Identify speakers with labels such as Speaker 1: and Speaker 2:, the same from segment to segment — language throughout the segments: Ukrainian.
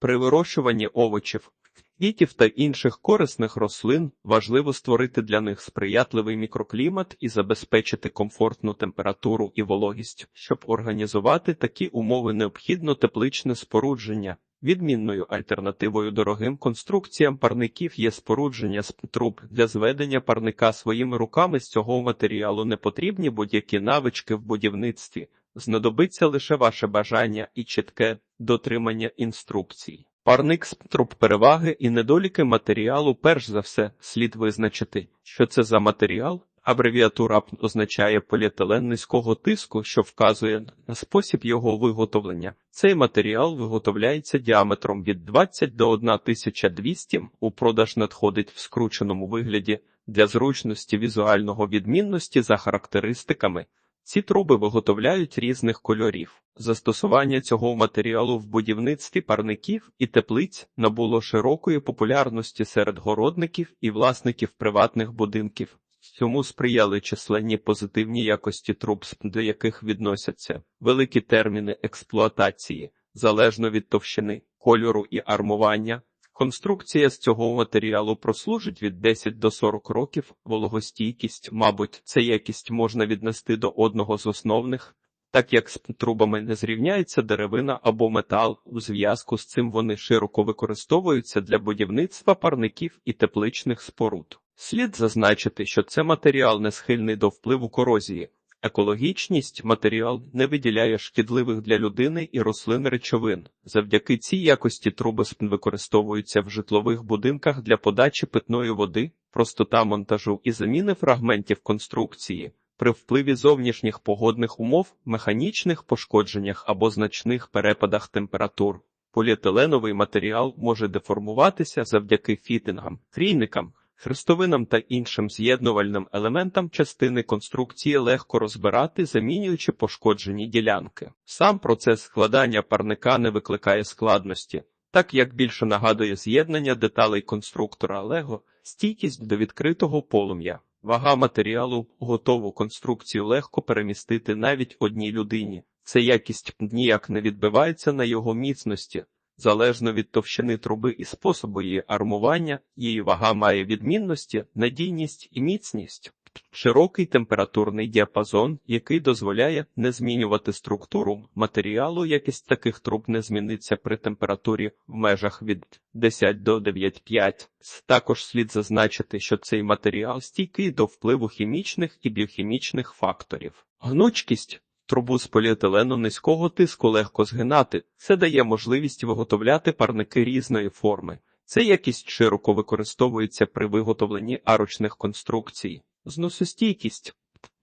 Speaker 1: При вирощуванні овочів, квітів та інших корисних рослин важливо створити для них сприятливий мікроклімат і забезпечити комфортну температуру і вологість. Щоб організувати такі умови, необхідно тепличне спорудження. Відмінною альтернативою дорогим конструкціям парників є спорудження з труб. Для зведення парника своїми руками з цього матеріалу не потрібні будь-які навички в будівництві. Знадобиться лише ваше бажання і чітке дотримання інструкцій. Парник з труб переваги і недоліки матеріалу перш за все слід визначити, що це за матеріал. Абревіатура означає поліетилен низького тиску, що вказує на спосіб його виготовлення. Цей матеріал виготовляється діаметром від 20 до 1200 У продаж надходить в скрученому вигляді для зручності візуального відмінності за характеристиками. Ці труби виготовляють різних кольорів. Застосування цього матеріалу в будівництві парників і теплиць набуло широкої популярності серед городників і власників приватних будинків. Цьому сприяли численні позитивні якості труб, до яких відносяться великі терміни експлуатації, залежно від товщини, кольору і армування. Конструкція з цього матеріалу прослужить від 10 до 40 років, вологостійкість, мабуть, це якість можна віднести до одного з основних, так як з трубами не зрівняється деревина або метал, у зв'язку з цим вони широко використовуються для будівництва парників і тепличних споруд. Слід зазначити, що це матеріал не схильний до впливу корозії. Екологічність матеріал не виділяє шкідливих для людини і рослин речовин. Завдяки цій якості труби СПН використовуються в житлових будинках для подачі питної води, простота монтажу і заміни фрагментів конструкції. При впливі зовнішніх погодних умов, механічних пошкодженнях або значних перепадах температур. Поліетиленовий матеріал може деформуватися завдяки фітингам, трійникам, хрестовинам та іншим з'єднувальним елементам частини конструкції легко розбирати, замінюючи пошкоджені ділянки. Сам процес складання парника не викликає складності, так як більше нагадує з'єднання деталей конструктора Лего, стійкість до відкритого полум'я. Вага матеріалу готову конструкцію легко перемістити навіть одній людині. Це якість ніяк не відбивається на його міцності. Залежно від товщини труби і способу її армування, її вага має відмінності, надійність і міцність. Широкий температурний діапазон, який дозволяє не змінювати структуру матеріалу, якість таких труб не зміниться при температурі в межах від 10 до 9,5. Також слід зазначити, що цей матеріал стійкий до впливу хімічних і біохімічних факторів. Гнучкість Трубу з поліетилену низького тиску легко згинати. Це дає можливість виготовляти парники різної форми. Ця якість широко використовується при виготовленні арочних конструкцій. Зносостійкість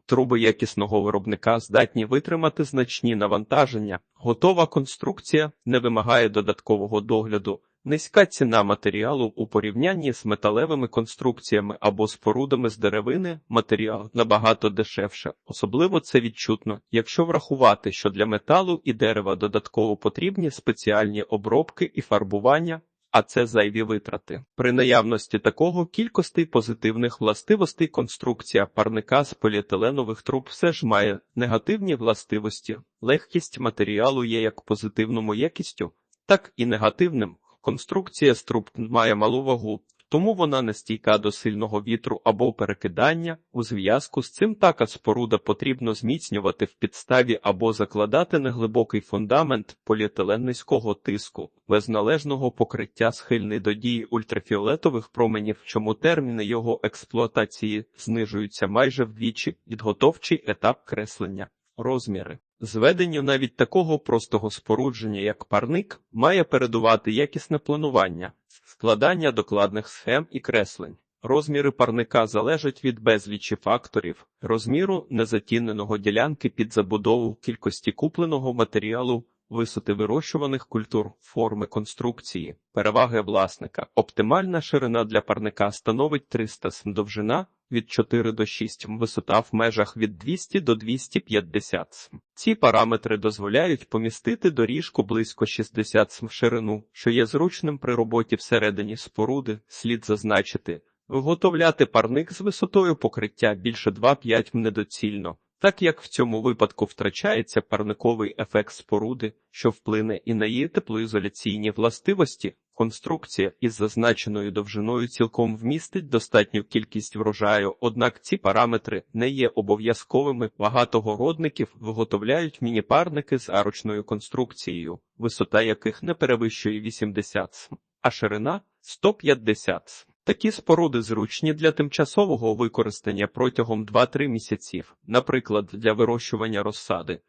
Speaker 1: труби якісного виробника здатні витримати значні навантаження. Готова конструкція не вимагає додаткового догляду. Низька ціна матеріалу у порівнянні з металевими конструкціями або спорудами з деревини матеріал набагато дешевше. Особливо це відчутно, якщо врахувати, що для металу і дерева додатково потрібні спеціальні обробки і фарбування, а це зайві витрати. При наявності такого кількості позитивних властивостей конструкція парника з поліетиленових труб все ж має негативні властивості. Легкість матеріалу є як позитивному якістю, так і негативним. Конструкція з труб має малу вагу, тому вона не стійка до сильного вітру або перекидання. У зв'язку з цим така споруда потрібно зміцнювати в підставі або закладати неглибокий фундамент поліетилен низького тиску, без належного покриття схильний до дії ультрафіолетових променів, чому терміни його експлуатації знижуються майже вдвічі, підготовчий етап креслення, розміри. Зведенню навіть такого простого спорудження, як парник, має передувати якісне планування, складання докладних схем і креслень. Розміри парника залежать від безлічі факторів, розміру незатіненого ділянки під забудову, кількості купленого матеріалу, висоти вирощуваних культур, форми конструкції, переваги власника. Оптимальна ширина для парника становить 300 см довжина від 4 до 6 висота в межах від 200 до 250 см. Ці параметри дозволяють помістити доріжку близько 60 см в ширину, що є зручним при роботі всередині споруди, слід зазначити. Виготовляти парник з висотою покриття більше 2-5 м недоцільно. Так як в цьому випадку втрачається парниковий ефект споруди, що вплине і на її теплоізоляційні властивості, конструкція із зазначеною довжиною цілком вмістить достатню кількість врожаю, однак ці параметри не є обов'язковими. Багато городників виготовляють міні-парники з арочною конструкцією, висота яких не перевищує 80 см, а ширина 150 см. Такі споруди зручні для тимчасового використання протягом 2-3 місяців, наприклад, для вирощування розсади.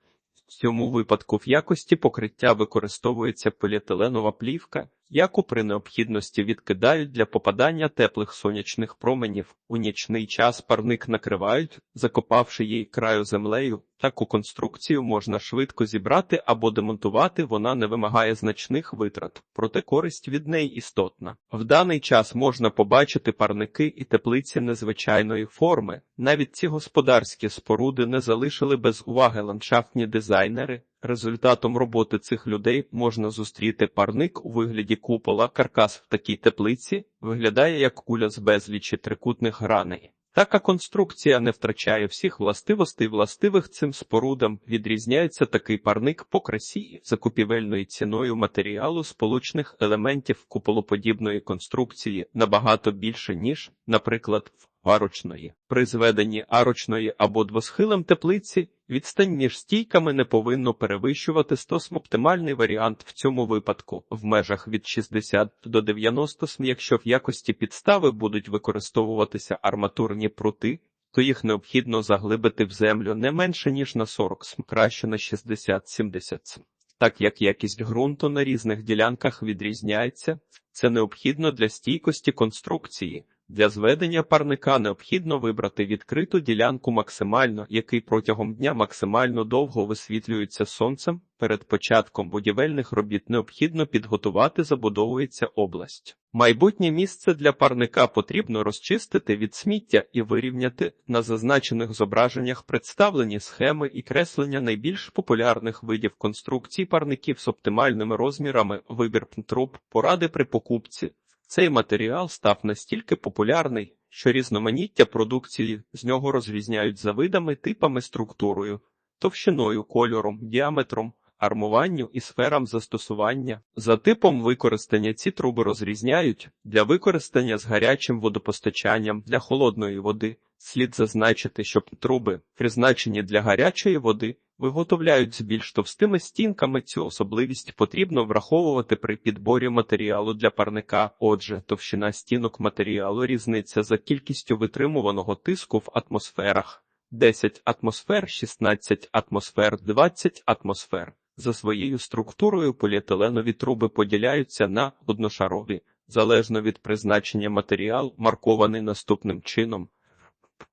Speaker 1: В цьому випадку в якості покриття використовується поліетиленова плівка, яку при необхідності відкидають для попадання теплих сонячних променів. У нічний час парник накривають, закопавши її краю землею. Таку конструкцію можна швидко зібрати або демонтувати, вона не вимагає значних витрат, проте користь від неї істотна. В даний час можна побачити парники і теплиці незвичайної форми. Навіть ці господарські споруди не залишили без уваги ландшафтні дизайнери. Результатом роботи цих людей можна зустріти парник у вигляді купола. Каркас в такій теплиці виглядає як куля з безлічі трикутних граней. Така конструкція не втрачає всіх властивостей властивих цим спорудам. Відрізняється такий парник по красі закупівельною ціною матеріалу сполучних елементів куполоподібної конструкції набагато більше, ніж, наприклад, в арочної. При зведенні арочної або двосхилем теплиці відстань між стійками не повинно перевищувати 100 см. Оптимальний варіант в цьому випадку в межах від 60 до 90 см. Якщо в якості підстави будуть використовуватися арматурні прути, то їх необхідно заглибити в землю не менше ніж на 40 см, краще на 60-70 см. Так як якість ґрунту на різних ділянках відрізняється, це необхідно для стійкості конструкції. Для зведення парника необхідно вибрати відкриту ділянку максимально, який протягом дня максимально довго висвітлюється сонцем. Перед початком будівельних робіт необхідно підготувати забудовується область. Майбутнє місце для парника потрібно розчистити від сміття і вирівняти. На зазначених зображеннях представлені схеми і креслення найбільш популярних видів конструкцій парників з оптимальними розмірами, вибір труб, поради при покупці. Цей матеріал став настільки популярний, що різноманіття продукції з нього розрізняють за видами, типами, структурою, товщиною, кольором, діаметром, армуванню і сферам застосування. За типом використання ці труби розрізняють для використання з гарячим водопостачанням для холодної води. Слід зазначити, що труби, призначені для гарячої води, виготовляють з більш товстими стінками. Цю особливість потрібно враховувати при підборі матеріалу для парника. Отже, товщина стінок матеріалу різниця за кількістю витримуваного тиску в атмосферах 10 атмосфер, 16 атмосфер, 20 атмосфер. За своєю структурою поліетиленові труби поділяються на одношарові, залежно від призначення матеріал, маркований наступним чином.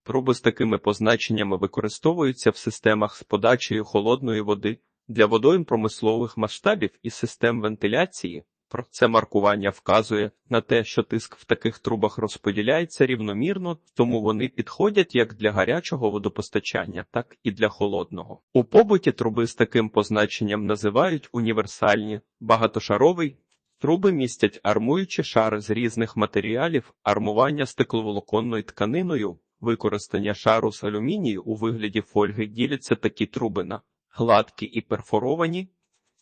Speaker 1: Труби з такими позначеннями використовуються в системах з подачею холодної води для водойм промислових масштабів і систем вентиляції. Про це маркування вказує на те, що тиск в таких трубах розподіляється рівномірно, тому вони підходять як для гарячого водопостачання, так і для холодного. У побуті труби з таким позначенням називають універсальні, багатошаровий. Труби містять армуючі шари з різних матеріалів, армування стекловолоконною тканиною, використання шару з алюмінію у вигляді фольги діляться такі труби на гладкі і перфоровані.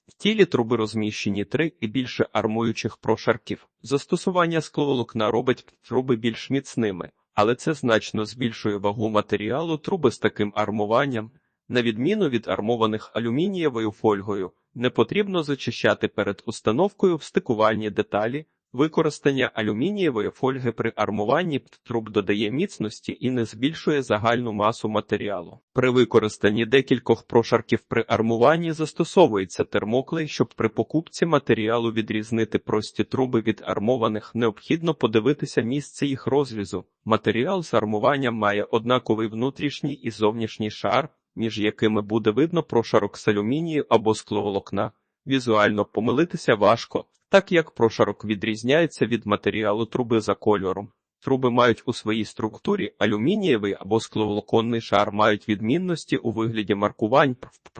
Speaker 1: В тілі труби розміщені три і більше армуючих прошарків. Застосування скловолокна робить труби більш міцними, але це значно збільшує вагу матеріалу труби з таким армуванням, на відміну від армованих алюмінієвою фольгою. Не потрібно зачищати перед установкою в стикувальні деталі, Використання алюмінієвої фольги при армуванні труб додає міцності і не збільшує загальну масу матеріалу. При використанні декількох прошарків при армуванні застосовується термоклей, щоб при покупці матеріалу відрізнити прості труби від армованих, необхідно подивитися місце їх розрізу. Матеріал з армуванням має однаковий внутрішній і зовнішній шар, між якими буде видно прошарок з алюмінію або скловолокна. Візуально помилитися важко так як прошарок відрізняється від матеріалу труби за кольором. Труби мають у своїй структурі алюмінієвий або скловолоконний шар мають відмінності у вигляді маркувань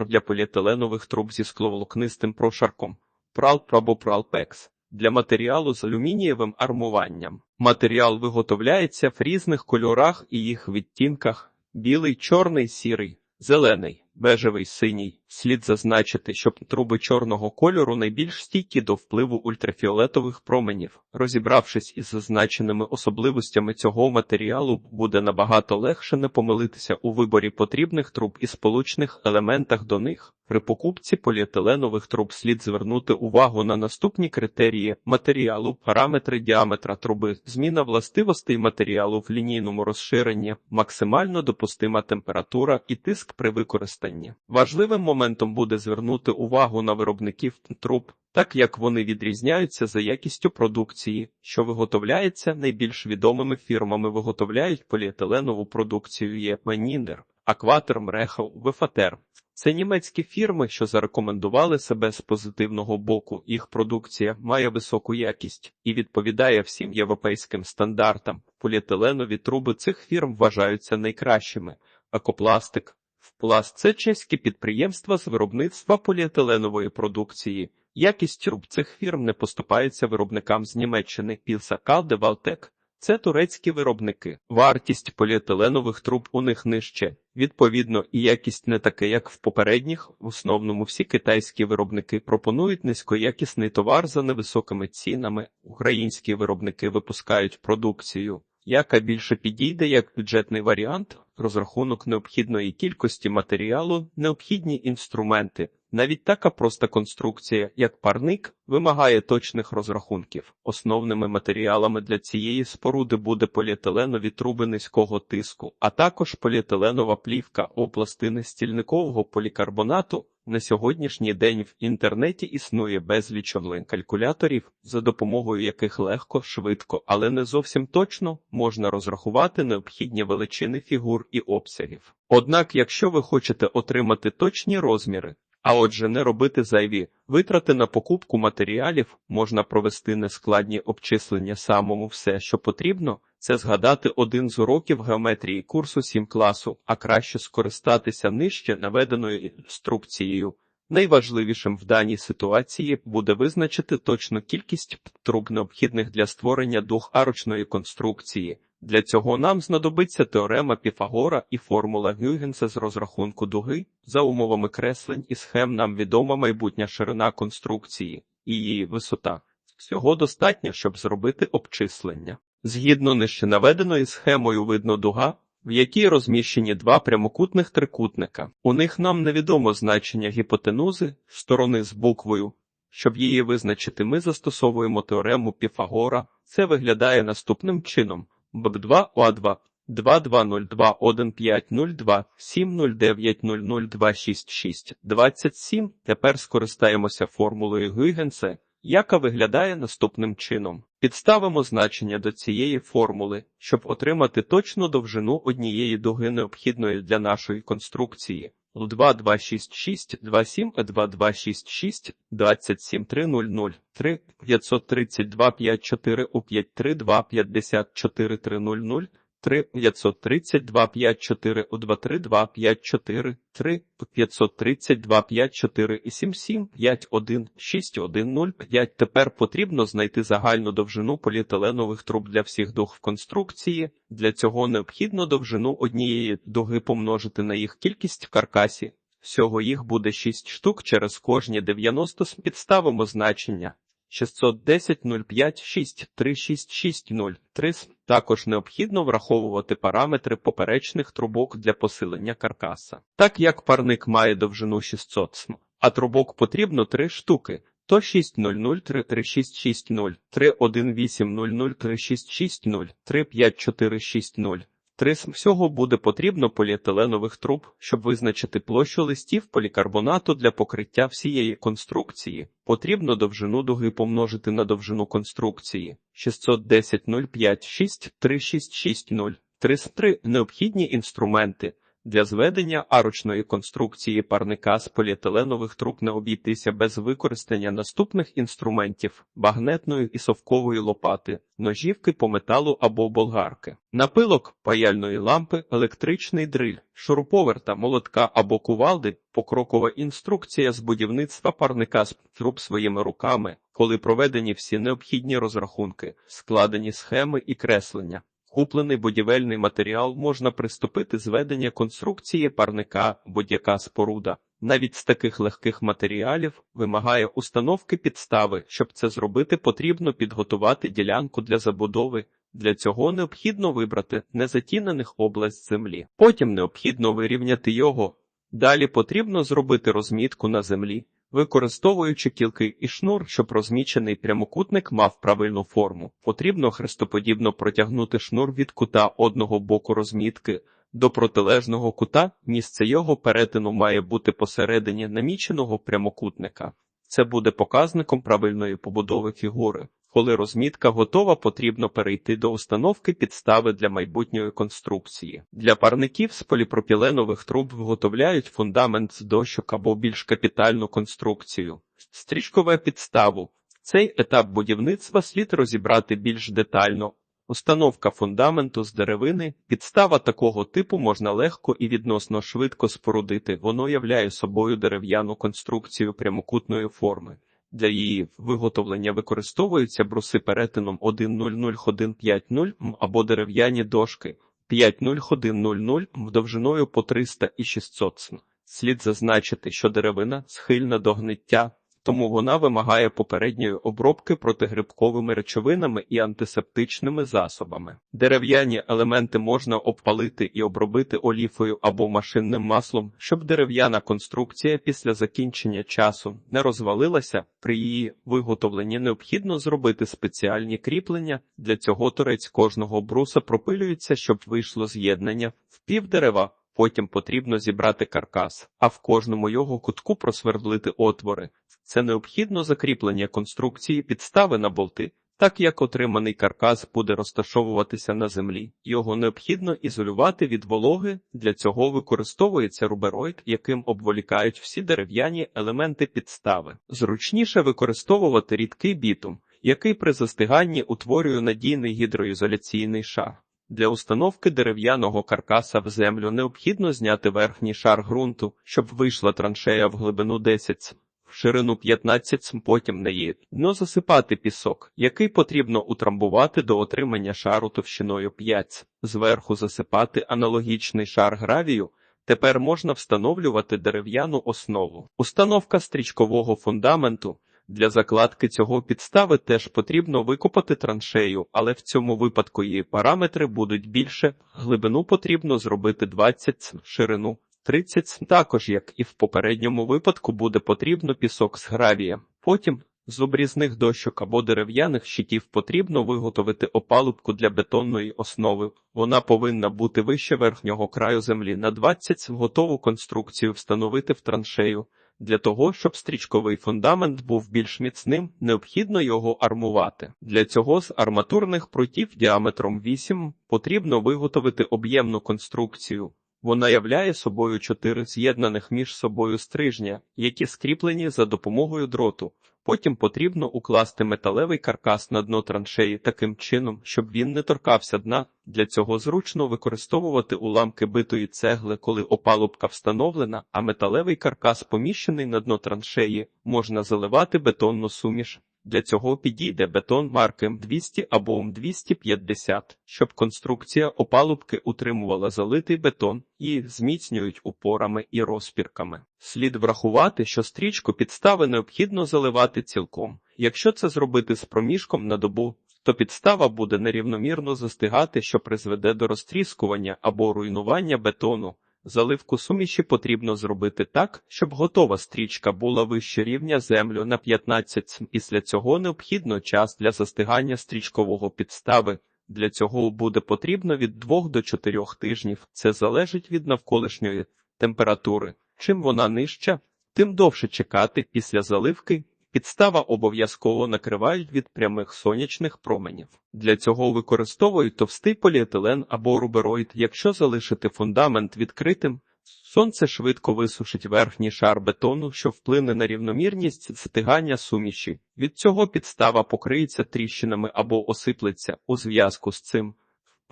Speaker 1: для поліетиленових труб зі скловолокнистим прошарком, пралп або пралпекс. Для матеріалу з алюмінієвим армуванням. Матеріал виготовляється в різних кольорах і їх відтінках білий, чорний, сірий. Зелений, бежевий, синій. Слід зазначити, що труби чорного кольору найбільш стійкі до впливу ультрафіолетових променів. Розібравшись із зазначеними особливостями цього матеріалу, буде набагато легше не помилитися у виборі потрібних труб і сполучних елементах до них. При покупці поліетиленових труб слід звернути увагу на наступні критерії матеріалу, параметри діаметра труби, зміна властивостей матеріалу в лінійному розширенні, максимально допустима температура і тиск при використанні. Важливим моментом буде звернути увагу на виробників труб, так як вони відрізняються за якістю продукції, що виготовляється найбільш відомими фірмами виготовляють поліетиленову продукцію є Меніндер, Акватер, Мрехов, Вефатер. Це німецькі фірми, що зарекомендували себе з позитивного боку. Їх продукція має високу якість і відповідає всім європейським стандартам. Поліетиленові труби цих фірм вважаються найкращими. Екопластик, Впласт це чеські підприємства з виробництва поліетиленової продукції. Якість труб цих фірм не поступається виробникам з Німеччини. Пілсакал, Девалтек. Це турецькі виробники. Вартість поліетиленових труб у них нижче. Відповідно, і якість не таке, як в попередніх. В основному всі китайські виробники пропонують низькоякісний товар за невисокими цінами. Українські виробники випускають продукцію, яка більше підійде як бюджетний варіант, розрахунок необхідної кількості матеріалу, необхідні інструменти. Навіть така проста конструкція, як парник, вимагає точних розрахунків. Основними матеріалами для цієї споруди буде поліетиленові труби низького тиску, а також поліетиленова плівка у пластини стільникового полікарбонату. На сьогоднішній день в інтернеті існує безліч онлайн-калькуляторів, за допомогою яких легко, швидко, але не зовсім точно можна розрахувати необхідні величини фігур і обсягів. Однак, якщо ви хочете отримати точні розміри, а отже, не робити зайві витрати на покупку матеріалів, можна провести нескладні обчислення самому все, що потрібно, це згадати один з уроків геометрії курсу 7 класу, а краще скористатися нижче наведеною інструкцією. Найважливішим в даній ситуації буде визначити точну кількість труб необхідних для створення двохарочної конструкції. Для цього нам знадобиться теорема Піфагора і формула Гюйгенса з розрахунку дуги. За умовами креслень і схем нам відома майбутня ширина конструкції і її висота. Всього достатньо, щоб зробити обчислення. Згідно нижче наведеної схемою видно дуга, в якій розміщені два прямокутних трикутника. У них нам невідомо значення гіпотенузи сторони з буквою. Щоб її визначити, ми застосовуємо теорему Піфагора. Це виглядає наступним чином. ББ2 ОА2 22021502 709000266 27. Тепер скористаємося формулою Гюйгенса, яка виглядає наступним чином. Підставимо значення до цієї формули, щоб отримати точну довжину однієї дуги необхідної для нашої конструкції. 2266 27 2266 27300 3 532 54 у 532 54 300 3 532 54 у 232 54 3 532 54 і 77 51 6105. Тепер потрібно знайти загальну довжину поліетиленових труб для всіх дуг в конструкції. Для цього необхідно довжину однієї дуги помножити на їх кількість в каркасі. Всього їх буде 6 штук через кожні 90 підставимо значення. 610 05 6 3660 3 також необхідно враховувати параметри поперечних трубок для посилення каркаса. Так як парник має довжину 600 см, а трубок потрібно 3 штуки, то 6003360 318003660 35460 Три всього буде потрібно поліетиленових труб, щоб визначити площу листів полікарбонату для покриття всієї конструкції. Потрібно довжину дуги помножити на довжину конструкції 610 05 6 3660 33 необхідні інструменти. Для зведення арочної конструкції парника з поліетиленових труб не обійтися без використання наступних інструментів багнетної і совкової лопати, ножівки по металу або болгарки, напилок паяльної лампи, електричний дриль, шуруповерта, молотка або кувалди, покрокова інструкція з будівництва парника з труб своїми руками, коли проведені всі необхідні розрахунки, складені схеми і креслення. Куплений будівельний матеріал можна приступити зведення конструкції парника будь-яка споруда. Навіть з таких легких матеріалів вимагає установки підстави. Щоб це зробити, потрібно підготувати ділянку для забудови. Для цього необхідно вибрати незатінених область землі. Потім необхідно вирівняти його. Далі потрібно зробити розмітку на землі, використовуючи кілки і шнур, щоб розмічений прямокутник мав правильну форму. Потрібно хрестоподібно протягнути шнур від кута одного боку розмітки до протилежного кута. Місце його перетину має бути посередині наміченого прямокутника. Це буде показником правильної побудови фігури. Коли розмітка готова, потрібно перейти до установки підстави для майбутньої конструкції. Для парників з поліпропіленових труб виготовляють фундамент з дощок або більш капітальну конструкцію. Стрічкове підставу. Цей етап будівництва слід розібрати більш детально. Установка фундаменту з деревини, підстава такого типу можна легко і відносно швидко спорудити. Воно являє собою дерев'яну конструкцію прямокутної форми. Для її виготовлення використовуються бруси перетином 100-150 м або дерев'яні дошки 50100 м довжиною по 300 і 600 см. Слід зазначити, що деревина схильна до гниття, тому вона вимагає попередньої обробки протигрибковими речовинами і антисептичними засобами. Дерев'яні елементи можна обпалити і обробити оліфою або машинним маслом, щоб дерев'яна конструкція після закінчення часу не розвалилася. При її виготовленні необхідно зробити спеціальні кріплення. Для цього торець кожного бруса пропилюється, щоб вийшло з'єднання в пів дерева. Потім потрібно зібрати каркас, а в кожному його кутку просвердлити отвори. Це необхідно закріплення конструкції підстави на болти, так як отриманий каркас буде розташовуватися на землі. Його необхідно ізолювати від вологи. Для цього використовується рубероїд, яким обволікають всі дерев'яні елементи підстави. Зручніше використовувати рідкий бітум, який при застиганні утворює надійний гідроізоляційний шар. Для установки дерев'яного каркаса в землю необхідно зняти верхній шар ґрунту, щоб вийшла траншея в глибину 10 см, ширину 15 см, потім на її дно засипати пісок, який потрібно утрамбувати до отримання шару товщиною 5 см. Зверху засипати аналогічний шар гравію. Тепер можна встановлювати дерев'яну основу. Установка стрічкового фундаменту. Для закладки цього підстави теж потрібно викопати траншею, але в цьому випадку її параметри будуть більше. Глибину потрібно зробити 20 см, ширину 30. Також, як і в попередньому випадку, буде потрібно пісок з гравієм. Потім з обрізних дощок або дерев'яних щитів потрібно виготовити опалубку для бетонної основи. Вона повинна бути вище верхнього краю землі на 20 см. Готову конструкцію встановити в траншею. Для того, щоб стрічковий фундамент був більш міцним, необхідно його армувати. Для цього з арматурних прутів діаметром 8 потрібно виготовити об'ємну конструкцію. Вона являє собою чотири з'єднаних між собою стрижня, які скріплені за допомогою дроту. Потім потрібно укласти металевий каркас на дно траншеї таким чином, щоб він не торкався дна. Для цього зручно використовувати уламки битої цегли, коли опалубка встановлена, а металевий каркас, поміщений на дно траншеї, можна заливати бетонну суміш. Для цього підійде бетон марки М200 або М250, щоб конструкція опалубки утримувала залитий бетон і зміцнюють упорами і розпірками. Слід врахувати, що стрічку підстави необхідно заливати цілком. Якщо це зробити з проміжком на добу, то підстава буде нерівномірно застигати, що призведе до розтріскування або руйнування бетону. Заливку суміші потрібно зробити так, щоб готова стрічка була вище рівня землю на 15 см. Після цього необхідно час для застигання стрічкового підстави. Для цього буде потрібно від 2 до 4 тижнів. Це залежить від навколишньої температури. Чим вона нижча, тим довше чекати після заливки. Підстава обов'язково накривають від прямих сонячних променів. Для цього використовують товстий поліетилен або рубероїд. Якщо залишити фундамент відкритим, сонце швидко висушить верхній шар бетону, що вплине на рівномірність стигання суміші. Від цього підстава покриється тріщинами або осиплеться. У зв'язку з цим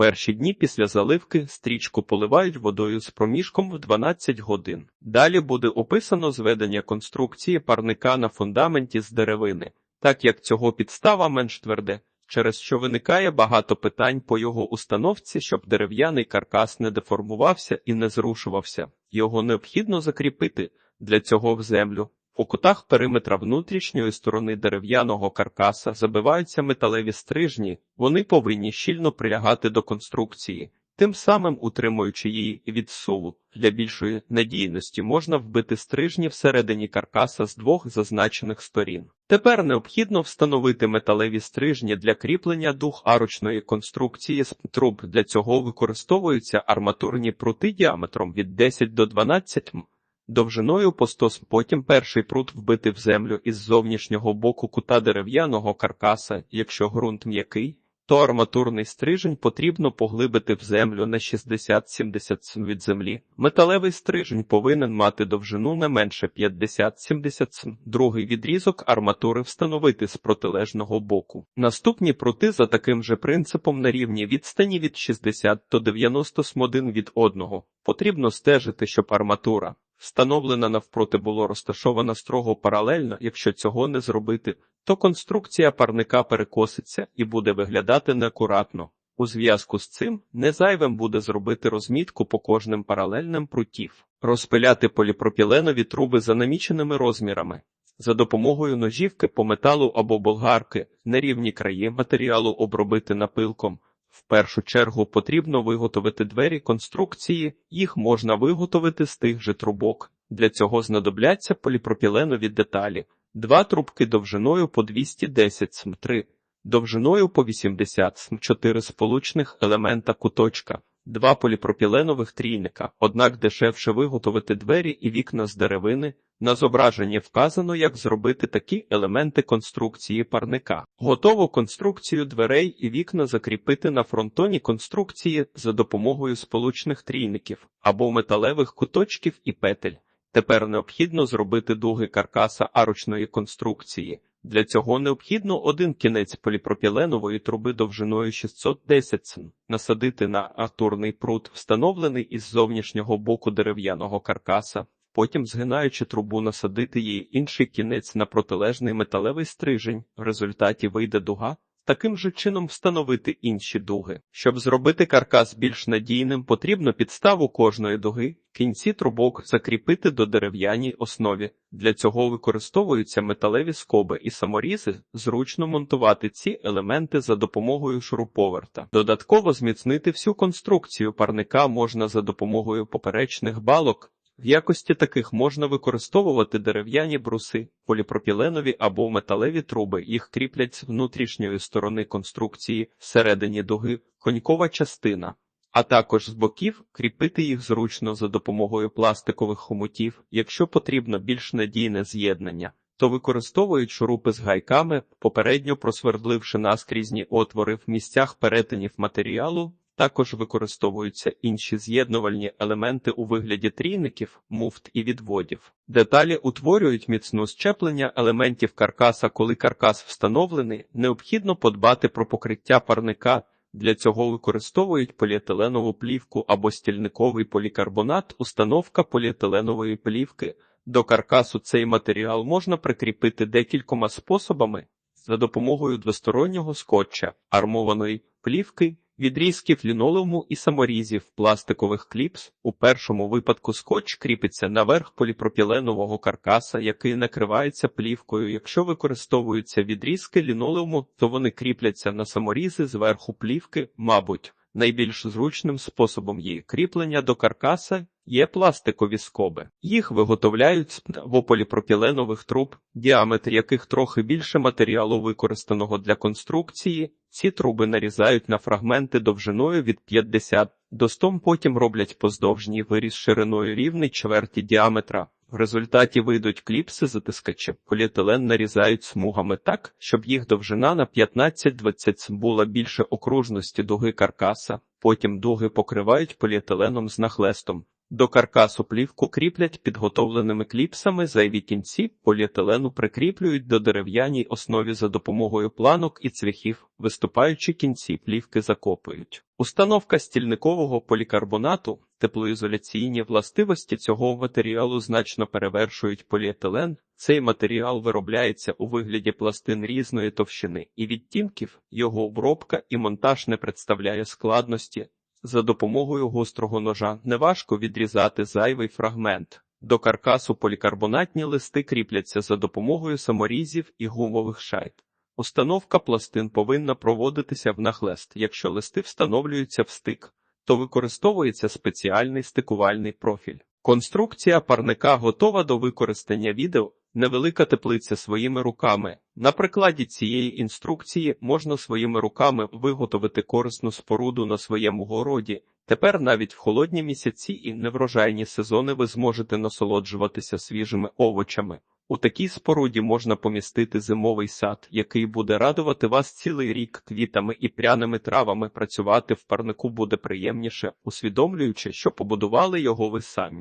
Speaker 1: Перші дні після заливки стрічку поливають водою з проміжком в 12 годин. Далі буде описано зведення конструкції парника на фундаменті з деревини. Так як цього підстава менш тверде, через що виникає багато питань по його установці, щоб дерев'яний каркас не деформувався і не зрушувався. Його необхідно закріпити для цього в землю. У кутах периметра внутрішньої сторони дерев'яного каркаса забиваються металеві стрижні, вони повинні щільно прилягати до конструкції, тим самим утримуючи її від суву. Для більшої надійності можна вбити стрижні всередині каркаса з двох зазначених сторін. Тепер необхідно встановити металеві стрижні для кріплення дух арочної конструкції з труб. Для цього використовуються арматурні прути діаметром від 10 до 12 м. Довжиною по 100 см. Потім перший прут вбити в землю із зовнішнього боку кута дерев'яного каркаса, якщо ґрунт м'який, то арматурний стрижень потрібно поглибити в землю на 60-70 см від землі. Металевий стрижень повинен мати довжину не менше 50-70 см. Другий відрізок арматури встановити з протилежного боку. Наступні прути за таким же принципом на рівні відстані від 60 до 90 см один від одного. Потрібно стежити, щоб арматура встановлена навпроти було розташована строго паралельно, якщо цього не зробити, то конструкція парника перекоситься і буде виглядати неакуратно. У зв'язку з цим не зайвим буде зробити розмітку по кожним паралельним прутів, розпиляти поліпропіленові труби за наміченими розмірами. За допомогою ножівки по металу або болгарки нерівні краї матеріалу обробити напилком. В першу чергу потрібно виготовити двері конструкції, їх можна виготовити з тих же трубок. Для цього знадобляться поліпропіленові деталі, два трубки довжиною по 210 см, 3 довжиною по 80 см, 4 сполучних елемента куточка, два поліпропіленових трійника, однак дешевше виготовити двері і вікна з деревини. На зображенні вказано, як зробити такі елементи конструкції парника. Готову конструкцію дверей і вікна закріпити на фронтоні конструкції за допомогою сполучних трійників або металевих куточків і петель. Тепер необхідно зробити дуги каркаса арочної конструкції. Для цього необхідно один кінець поліпропіленової труби довжиною 610 см насадити на атурний прут, встановлений із зовнішнього боку дерев'яного каркаса. Потім, згинаючи трубу, насадити її інший кінець на протилежний металевий стрижень. В результаті вийде дуга. Таким же чином встановити інші дуги. Щоб зробити каркас більш надійним, потрібно підставу кожної дуги, кінці трубок закріпити до дерев'яній основі. Для цього використовуються металеві скоби і саморізи, зручно монтувати ці елементи за допомогою шуруповерта. Додатково зміцнити всю конструкцію парника можна за допомогою поперечних балок. В якості таких можна використовувати дерев'яні бруси, поліпропіленові або металеві труби. Їх кріплять з внутрішньої сторони конструкції всередині дуги, конькова частина, а також з боків кріпити їх зручно за допомогою пластикових хомутів, якщо потрібно більш надійне з'єднання. То використовують шурупи з гайками, попередньо просвердливши наскрізні отвори в місцях перетинів матеріалу, також використовуються інші з'єднувальні елементи у вигляді трійників, муфт і відводів. Деталі утворюють міцну щеплення елементів каркаса. Коли каркас встановлений, необхідно подбати про покриття парника. Для цього використовують поліетиленову плівку або стільниковий полікарбонат, установка поліетиленової плівки. До каркасу цей матеріал можна прикріпити декількома способами за допомогою двостороннього скотча, армованої плівки, відрізків лінолеуму і саморізів пластикових кліпс. У першому випадку скотч кріпиться наверх поліпропіленового каркаса, який накривається плівкою. Якщо використовуються відрізки лінолеуму, то вони кріпляться на саморізи зверху плівки, мабуть. Найбільш зручним способом її кріплення до каркаса є пластикові скоби. Їх виготовляють з поліпропіленових труб, діаметр яких трохи більше матеріалу використаного для конструкції. Ці труби нарізають на фрагменти довжиною від 50 до 100, потім роблять поздовжній виріз шириною рівний чверті діаметра. В результаті вийдуть кліпси затискача, Поліетилен нарізають смугами так, щоб їх довжина на 15-20 була більше окружності дуги каркаса. Потім дуги покривають поліетиленом з нахлестом. До каркасу плівку кріплять підготовленими кліпсами, зайві кінці поліетилену прикріплюють до дерев'яній основі за допомогою планок і цвяхів, виступаючи кінці плівки закопують. Установка стільникового полікарбонату, теплоізоляційні властивості цього матеріалу значно перевершують поліетилен. Цей матеріал виробляється у вигляді пластин різної товщини і відтінків, його обробка і монтаж не представляє складності. За допомогою гострого ножа неважко відрізати зайвий фрагмент. До каркасу полікарбонатні листи кріпляться за допомогою саморізів і гумових шайб. Установка пластин повинна проводитися в нахлест. Якщо листи встановлюються в стик, то використовується спеціальний стикувальний профіль. Конструкція парника готова до використання відео. Невелика теплиця своїми руками. На прикладі цієї інструкції можна своїми руками виготовити корисну споруду на своєму городі. Тепер навіть в холодні місяці і неврожайні сезони ви зможете насолоджуватися свіжими овочами. У такій споруді можна помістити зимовий сад, який буде радувати вас цілий рік квітами і пряними травами. Працювати в парнику буде приємніше, усвідомлюючи, що побудували його ви самі.